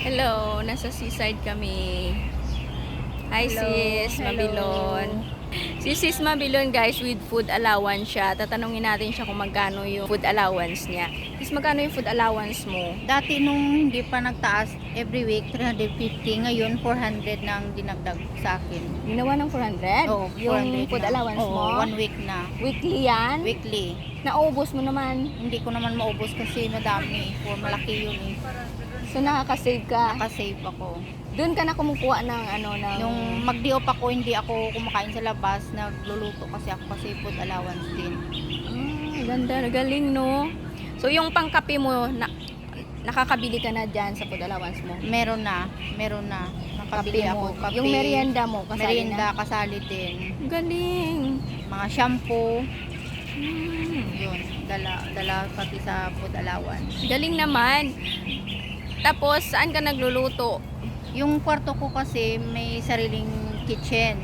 Hello, nasa seaside kami. Hi Hello, sis, hello. Mabilon. Si sis Mabilon guys, with food allowance siya. Tatanungin natin siya kung magkano yung food allowance niya. Sis, magkano yung food allowance mo? Dati nung hindi pa nagtaas, every week 350, ngayon 400 na ang dinagdag sa akin. Ginawa ng 400? Oo, yung 400 food na. allowance Oo, mo? one week na. Weekly yan? Weekly. Naubos mo naman. Hindi ko naman maubos kasi madami. For malaki yun eh. So nakaka-save ka. Nakasave ako. Doon ka na kumukuha ng ano ng Nung mag-diop ako, hindi ako kumakain sa labas. Nagluluto kasi ako kasi food allowance din. Ah, ganda, galing no. So yung pangkape mo na, nakakabili ka na diyan sa food allowance mo. Meron na. Meron na. Nakabili Kape ako. mo. Kape, Yung merienda mo kasali merienda na. kasali din. Galing. Mga shampoo. Hmm. Yun. Dala, dala pati sa food allowance. Galing naman. Tapos, saan ka nagluluto? Yung kwarto ko kasi may sariling kitchen.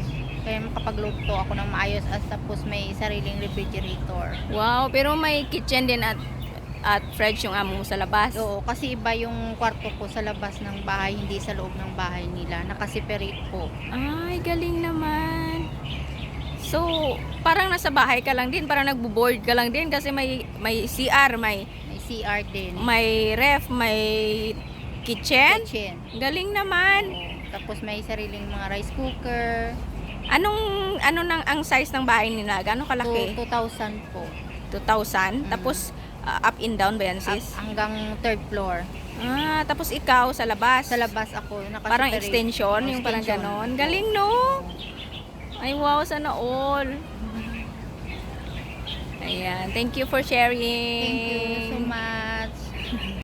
Kaya makapagluto ako ng maayos at tapos may sariling refrigerator. Wow, pero may kitchen din at at fridge yung amo mo sa labas. Oo, kasi iba yung kwarto ko sa labas ng bahay, hindi sa loob ng bahay nila. Nakaseparate po. Ay, galing naman. So, parang nasa bahay ka lang din, parang nagbo-board ka lang din kasi may may CR, May CR din. may ref, may kitchen. Kitchen. Galing naman. Oo. Tapos may sariling mga rice cooker. Anong ano nang ang size ng bahay nila? Gaano kalaki? 2,000 po. 2,000. Mm. Tapos uh, up and down ba yan, Up sis? hanggang third floor. Ah, tapos ikaw sa labas. Sa labas ako. Nakaseparate. Parang extension, Oo, yung parang extension. ganon. Galing, no? Ay, wow, sana all. Ayan, thank you for sharing. Thank you so